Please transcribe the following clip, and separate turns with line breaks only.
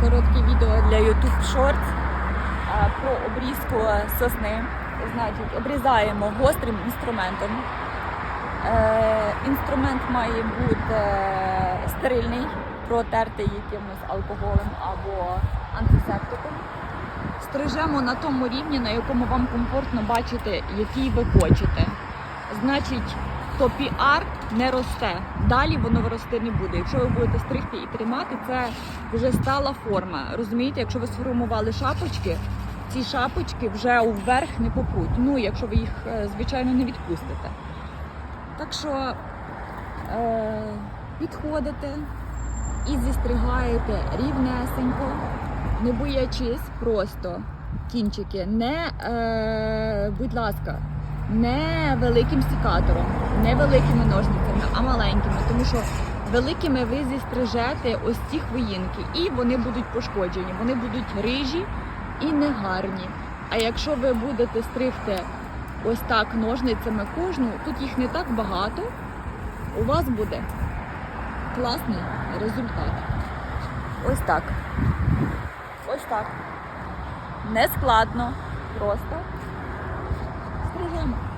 коротке відео для YouTube Shorts про обрізку сосни. Значить, обрізаємо гострим інструментом. Е, Інструмент має бути е, стерильний, протертий якимось алкоголем або антисептиком. Стрижемо на тому рівні, на якому вам комфортно бачити, який ви хочете. Значить, то піар не росте. Далі воно рости не буде. Якщо ви будете стригти і тримати, це вже стала форма. Розумієте, якщо ви сформували шапочки, ці шапочки вже вверх не попруть. Ну, якщо ви їх, е, звичайно, не відпустите. Так що е, підходите і зістригаєте рівнесенько, не боячись просто кінчики. Не, е, будь ласка, не великим сікатором, не великими ножницями, а маленькими, тому що великими ви зістрижете ось ці хвоїнки, і вони будуть пошкоджені, вони будуть рижі і негарні. А якщо ви будете стригти ось так ножницями кожну, тут їх не так багато, у вас буде класний результат. Ось так. Ось так. Не складно. Просто стрижемо.